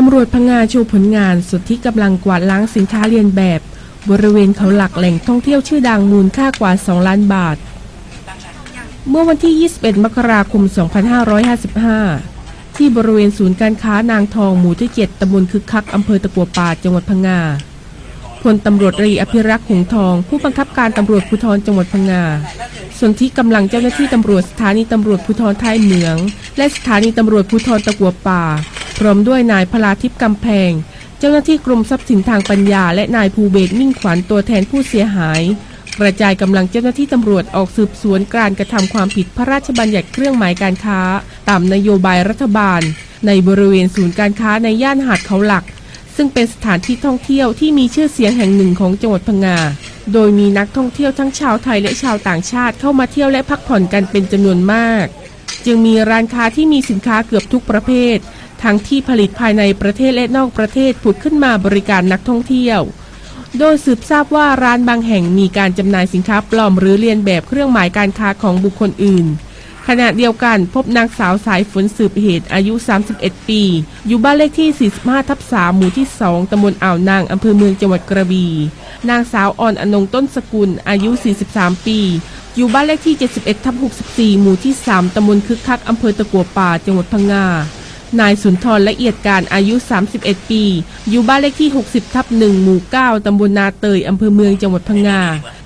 ตำรวจพังงาโชว์ผลงานสุดที่กำลังกวาดล้างสินค้าเรียนแบบ บริเวณเขาหลักแหล่งท่องเที่ยวชื่อดังมูลค่ากว่า 2 ล้านบาท เมื่อวันที่ 21 มกราคม 2555 ที่บริเวณศูนย์การค้านางทองหมู่ที่7ตำบลคึกคักอำเภอตะกัวป่าจังหวัดพังงาพลตำรวจตรีอภิรักษ์หงทอง ผู้บังคับการตำรวจภูธรจังหวัดพังงาส่วนที่กำลังเจ้าหน้าที่ตำรวจสถานีตำรวจภูธรท้ายเหมือง และสถานีตำรวจภูธรตะกัวป่า พร้อมด้วยนายพลาทิพย์กำแพง เจ้าหน้าที่กรมทรัพย์สินทางปัญญา และนายภูเบศมิ่งขวัญตัวแทนผู้เสียหาย กระจายกำลังเจ้าหน้าที่ตำรวจออกสืบสวนการกระทำความผิดพระราชบัญญัติเครื่องหมายการค้า ตามนโยบายรัฐบาล ในบริเวณศูนย์การค้าในย่านหาดเขาหลัก ซึ่งเป็นสถานที่ท่องเที่ยวที่มีชื่อเสียงแห่งหนึ่งของจังหวัดพังงาโดยมีนักท่องเที่ยวทั้งชาวไทยและชาวต่างชาติเข้ามาเที่ยวและพักผ่อนกันเป็นจำนวนมาก จึงมีร้านค้าที่มีสินค้าเกือบทุกประเภท ทั้งที่ผลิตภายในประเทศและนอกประเทศผุดขึ้นมาบริการนักท่องเที่ยว โดยสืบทราบว่าร้านบางแห่งมีการจำหน่ายสินค้าปลอมหรือเลียนแบบเครื่องหมายการค้าของบุคคลอื่น ขณะเดียวกันพบนางสาวสายฝนสืบเหตุอายุ 31 ปี อยู่บ้านเลขที่ 45 ทับ 3 หมู่ที่ 2 ตำบลอ่าวนางอำเภอเมืองจังหวัดกระบี่นางสาวอ่อนอนงต้นสกุล อายุ 43 ปีอยู่บ้านเลขที่ 71ทับ64 หมู่ที่ 3 ตำบลคึกคัก อำเภอตะกัวป่า จังหวัดพังงา นายสุนทรละเอียดการอายุ 31 ปี อยู่บ้านเลขที่ 60 ทับ1หมู่ 9 ตำบลนาเตย อำเภอเมืองจังหวัดพังงา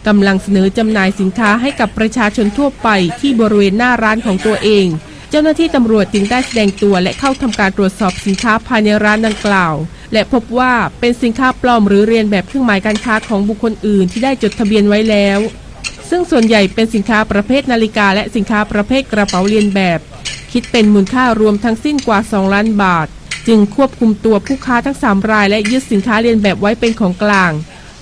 กำลังเสนอจำหน่ายสินค้าให้กับประชาชนทั่วไปที่บริเวณหน้าร้านของตัวเอง เจ้าหน้าที่ตำรวจจึงได้แสดงตัวและเข้าทำการตรวจสอบสินค้าภายในร้านดังกล่าว และพบว่าเป็นสินค้าปลอมหรือเรียนแบบเครื่องหมายการค้าของบุคคลอื่นที่ได้จดทะเบียนไว้แล้ว ซึ่งส่วนใหญ่เป็นสินค้าประเภทนาฬิกาและสินค้าประเภทกระเป๋าเรียนแบบ คิดเป็นมูลค่ารวมทั้งสิ้นกว่า 2 ล้านบาท จึงควบคุมตัวผู้ค้าทั้ง 3 รายและยึดสินค้าเรียนแบบไว้เป็นของกลาง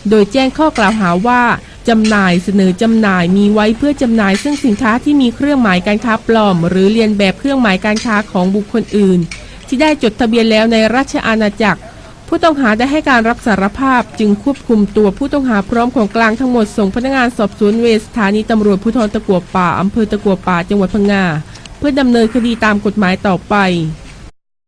โดยแจ้งข้อกล่าวหาว่าจำหน่ายเสนอจำหน่ายมีไว้เพื่อจำหน่าย ซึ่งสินค้าที่มีเครื่องหมายการค้าปลอม หรือเรียนแบบเครื่องหมายการค้าของบุคคลอื่น ที่ได้จดทะเบียนแล้วในราชอาณาจักร ผู้ต้องหาได้ให้การรับสารภาพ จึงควบคุมตัวผู้ต้องหาพร้อมของกลางทั้งหมดส่งพนักงานสอบสวนเวสถานีตำรวจภูธรตะกัวป่าอำเภอตะกัวป่าจังหวัดพังงา เพื่อดำเนินคดีตามกฎหมายต่อไป